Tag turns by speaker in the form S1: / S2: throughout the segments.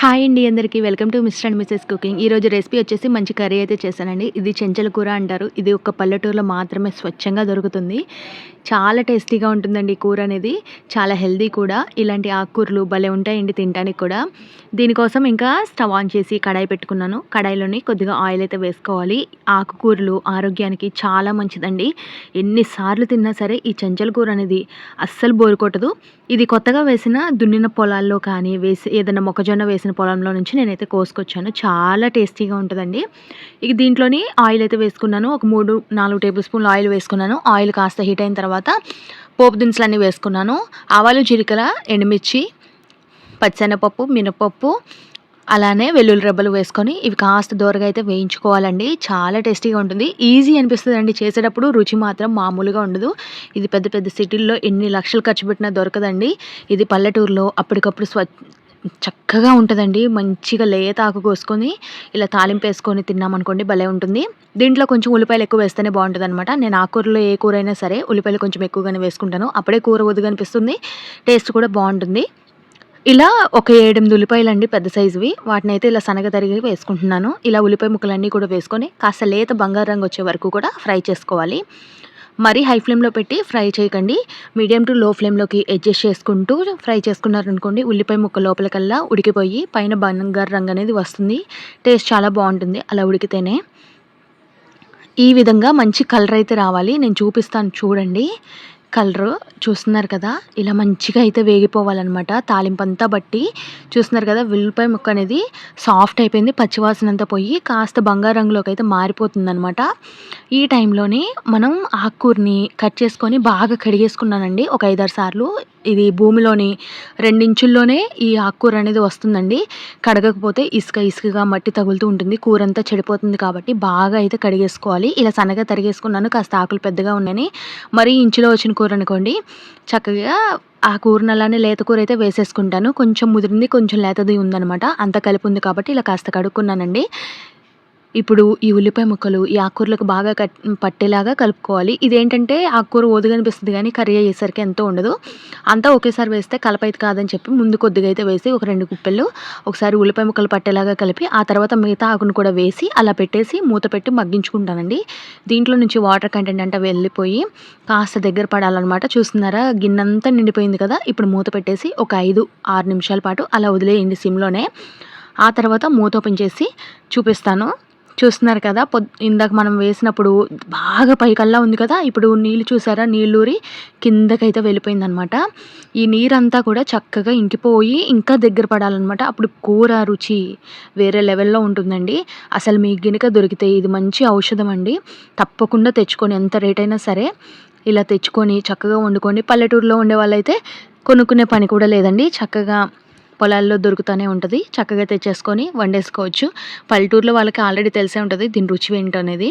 S1: Hi అండి అందరికీ. Welcome to mister and missus cooking. ఈరోజు రెసిపీ వచ్చేసి మంచి కర్రీ అయితే చేశానండి. ఇది చెంచల కూర అంటారు. ఇది ఒక పల్లెటూరులో మాత్రమే స్వచ్ఛంగా దొరుకుతుంది. చాలా టేస్టీగా ఉంటుందండి ఈ కూర అనేది. చాలా హెల్దీ కూడా. ఇలాంటి ఆకుకూరలు భలే ఉంటాయండి తినడానికి కూడా. దీనికోసం ఇంకా స్టవ్ ఆన్ చేసి కడాయి పెట్టుకున్నాను. కడాయిలోని కొద్దిగా ఆయిల్ అయితే వేసుకోవాలి. ఆకుకూరలు ఆరోగ్యానికి చాలా మంచిదండి. ఎన్నిసార్లు తిన్నా సరే ఈ చెంచల కూర అనేది అస్సలు బోరుకొట్టదు ఇది కొత్తగా వేసిన దున్నిన పొలాల్లో కానీ వేసి ఏదైనా మొక్కజొన్న వేసిన పొలంలో నుంచి నేనైతే కోసుకొచ్చాను. చాలా టేస్టీగా ఉంటుందండి. ఇక దీంట్లోని ఆయిల్ అయితే వేసుకున్నాను. ఒక మూడు నాలుగు టేబుల్ స్పూన్లు ఆయిల్ వేసుకున్నాను. ఆయిల్ కాస్త హీట్ అయిన తర్వాత పోపు దినుసులన్నీ వేసుకున్నాను. ఆవాలు జీలకర్ర ఎండుమిర్చి పచ్చెనపప్పు మినపప్పు అలానే వెల్లుల్లి రెబ్బలు వేసుకొని ఇవి కాస్త దూరగా అయితే వేయించుకోవాలండి. చాలా టేస్టీగా ఉంటుంది. ఈజీ అనిపిస్తుంది అండి చేసేటప్పుడు రుచి మాత్రం మామూలుగా ఉండదు. ఇది పెద్ద పెద్ద సిటీల్లో ఎన్ని లక్షలు ఖర్చు పెట్టినా దొరకదండి. ఇది పల్లెటూరులో అప్పటికప్పుడు స్వ చక్కగా ఉంటుందండి. మంచిగా లేత ఆకు కోసుకొని ఇలా తాలింపు వేసుకొని తిన్నామనుకోండి భలే ఉంటుంది. దీంట్లో కొంచెం ఉల్లిపాయలు ఎక్కువ వేస్తేనే బాగుంటుంది అనమాట నేను ఆకూరలో ఏ కూర అయినా సరే ఉల్లిపాయలు కొంచెం ఎక్కువగానే వేసుకుంటాను. అప్పుడే కూర వద్దుగా అనిపిస్తుంది టేస్ట్ కూడా బాగుంటుంది. ఇలా ఒక ఏడెనిమిది ఉల్లిపాయలు అండి పెద్ద సైజువి. వాటిని అయితే ఇలా సనగ తరిగి వేసుకుంటున్నాను. ఇలా ఉల్లిపాయ ముక్కలన్నీ కూడా వేసుకొని కాస్త లేత బంగారు రంగు వచ్చే వరకు కూడా ఫ్రై చేసుకోవాలి. మరీ హై ఫ్లేమ్లో పెట్టి ఫ్రై చేయకండి. మీడియం టు లో ఫ్లేమ్లోకి అడ్జస్ట్ చేసుకుంటూ ఫ్రై చేసుకున్నారనుకోండి ఉల్లిపాయ ముక్క లోపలికల్లా ఉడికిపోయి పైన బంగారు రంగు అనేది వస్తుంది. టేస్ట్ చాలా బాగుంటుంది అలా ఉడికితేనే. ఈ విధంగా మంచి కలర్ అయితే రావాలి. నేను చూపిస్తాను చూడండి. కలర్ చూస్తున్నారు కదా? ఇలా మంచిగా అయితే వేగిపోవాలన్నమాట తాలింపు అంతా బట్టి. చూస్తున్నారు కదా వెల్లిపాయ ముక్క అనేది సాఫ్ట్ అయిపోయింది పచ్చివాసన అంతా పోయి కాస్త బంగారు రంగులోకి అయితే మారిపోతుంది అనమాట ఈ టైంలోనే మనం ఆకుకూరని కట్ చేసుకొని బాగా కడిగేసుకున్నానండి. ఒక ఐదారు సార్లు. ఇది భూమిలోని రెండించుల్లోనే ఈ ఆకుకూర అనేది వస్తుందండి. కడగకపోతే ఇసుక ఇసుకగా మట్టి తగులుతూ ఉంటుంది. కూర అంతా చెడిపోతుంది కాబట్టి బాగా అయితే కడిగేసుకోవాలి. ఇలా సన్నగా తరిగేసుకున్నాను కాస్త ఆకులు పెద్దగా ఉన్నాయని. మరీ ఇంచులో వచ్చిన కూర అనుకోండి చక్కగా ఆ కూరను అలానే లేత కూర అయితే వేసేసుకుంటాను. కొంచెం ముదిరింది కొంచెం లేతది ఉందనమాట. అంత కలిపి ఉంది కాబట్టి ఇలా కాస్త కడుక్కున్నానండి. ఇప్పుడు ఈ ఉల్లిపాయ ముక్కలు ఈ ఆకుకూరలకు బాగా కట్ పట్టేలాగా కలుపుకోవాలి. ఇదేంటంటే ఆకుకూర ఓదుగనిపిస్తుంది కానీ కర్రీ అయ్యేసరికి ఎంతో ఉండదు. అంతా ఒకేసారి వేస్తే కలపైతే కాదని చెప్పి ముందు కొద్దిగా అయితే వేసి ఒక రెండు కుప్పెలు ఒకసారి ఉల్లిపాయ ముక్కలు పట్టేలాగా కలిపి ఆ తర్వాత మిగతా ఆకును కూడా వేసి అలా పెట్టేసి మూత పెట్టి మగ్గించుకుంటానండి. దీంట్లో నుంచి వాటర్ కంటెంట్ అంటే వెళ్ళిపోయి కాస్త దగ్గర పడాలన్నమాట. చూస్తున్నారా? గిన్నంతా నిండిపోయింది కదా? ఇప్పుడు మూత పెట్టేసి ఒక ఐదు ఆరు నిమిషాల పాటు అలా వదిలేయండి సిమ్లోనే. ఆ తర్వాత మూత ఓపెన్ చేసి చూపిస్తాను. చూస్తున్నారు కదా పొద్ ఇందాక మనం వేసినప్పుడు బాగా పైకల్లా ఉంది కదా ఇప్పుడు నీళ్ళు చూసారా నీళ్ళూరి కిందకైతే వెళ్ళిపోయిందనమాట. ఈ నీరంతా కూడా చక్కగా ఇంకిపోయి ఇంకా దగ్గర పడాలన్నమాట అప్పుడు కూర రుచి వేరే లెవెల్లో ఉంటుందండి. అసలు మీ గినక దొరికితే ఇది మంచి ఔషధం అండి. తప్పకుండా తెచ్చుకొని ఎంత రేట్ అయినా సరే ఇలా తెచ్చుకొని చక్కగా వండుకొని పల్లెటూరులో ఉండే వాళ్ళైతే కొనుక్కునే పని కూడా లేదండి. చక్కగా పొలాల్లో దొరుకుతూనే ఉంటుంది. చక్కగా తెచ్చేసుకొని వండేసుకోవచ్చు. పల్లెటూరులో వాళ్ళకి ఆల్రెడీ తెలిసే ఉంటుంది దీని రుచి ఏంటనేది.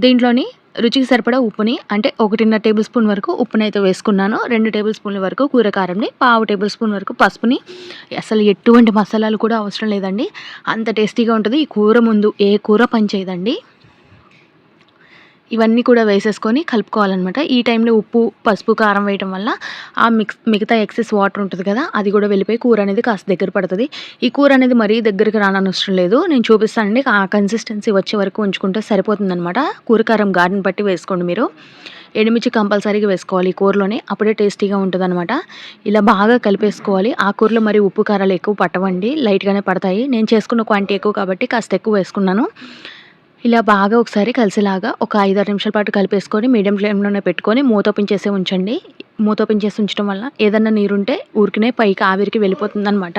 S1: దీంట్లోని రుచికి సరిపడా ఉప్పుని అంటే ఒకటిన్నర టేబుల్ స్పూన్ వరకు ఉప్పుని అయితే వేసుకున్నాను. రెండు టేబుల్ స్పూన్ల వరకు కూరకారంని పావు టేబుల్ స్పూన్ వరకు పసుపుని. అసలు ఎటువంటి మసాలాలు కూడా అవసరం లేదండి. అంత టేస్టీగా ఉంటుంది. ఈ కూర ముందు ఏ కూర పని చేయదండి. ఇవన్నీ కూడా వేసేసుకొని కలుపుకోవాలన్నమాట. ఈ టైంలో ఉప్పు పసుపు కారం వేయటం వల్ల ఆ మిక్స్ మిగతా ఎక్సెస్ వాటర్ ఉంటుంది కదా అది కూడా వెళ్ళిపోయి కూర అనేది కాస్త దగ్గర పడుతుంది. ఈ కూర అనేది మరీ దగ్గరికి రానవసరం లేదు. నేను చూపిస్తానండి ఆ కన్సిస్టెన్సీ వచ్చే వరకు ఉంచుకుంటే సరిపోతుందనమాట కూరకారం గార్డెన్ బట్టి వేసుకోండి మీరు. ఎండుమిర్చి కంపల్సరీగా వేసుకోవాలి ఈ కూరలోనే అప్పుడే టేస్టీగా ఉంటుంది అనమాట ఇలా బాగా కలిపేసుకోవాలి. ఆ కూరలో మరి ఉప్పు కారాలు ఎక్కువ పట్టవండి లైట్గానే పడతాయి. నేను చేసుకున్న క్వాంటిటీ ఎక్కువ కాబట్టి కాస్త ఎక్కువ వేసుకున్నాను. ఇలా బాగా ఒకసారి కలిసేలాగా ఒక ఐదారు నిమిషాల పాటు కలిపేసుకొని మీడియం ఫ్లేమ్లోనే పెట్టుకొని మూత ఓపెన్ ఉంచండి. మూత ఓపెన్ చేసి ఉంచడం వల్ల ఏదన్నా నీరుంటే ఊరికినే పైకి ఆవిరికి వెళ్ళిపోతుంది అనమాట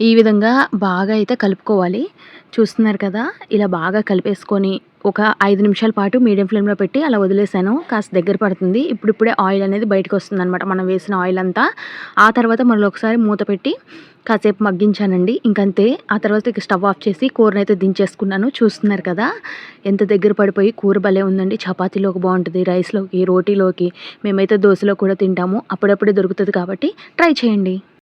S1: ఈ విధంగా బాగా అయితే కలుపుకోవాలి. చూస్తున్నారు కదా ఇలా బాగా కలిపేసుకొని ఒక ఐదు నిమిషాల పాటు మీడియం ఫ్లేమ్లో పెట్టి అలా వదిలేసాను. కాస్త దగ్గర పడుతుంది. ఇప్పుడిప్పుడే ఆయిల్ అనేది బయటకు వస్తుంది అనమాట మనం వేసిన ఆయిల్ అంతా. ఆ తర్వాత మళ్ళీ ఒకసారి మూత పెట్టి కాసేపు మగ్గించానండి. ఇంకంతే. ఆ తర్వాత స్టవ్ ఆఫ్ చేసి కూరనైతే దించేసుకున్నాను. చూస్తున్నారు కదా ఎంత దగ్గర పడిపోయి కూర భలే ఉందండి. చపాతీలోకి బాగుంటుంది రైస్లోకి రోటీలోకి మేమైతే దోశలో కూడా తింటాము. అప్పుడప్పుడే దొరుకుతుంది కాబట్టి ట్రై చేయండి.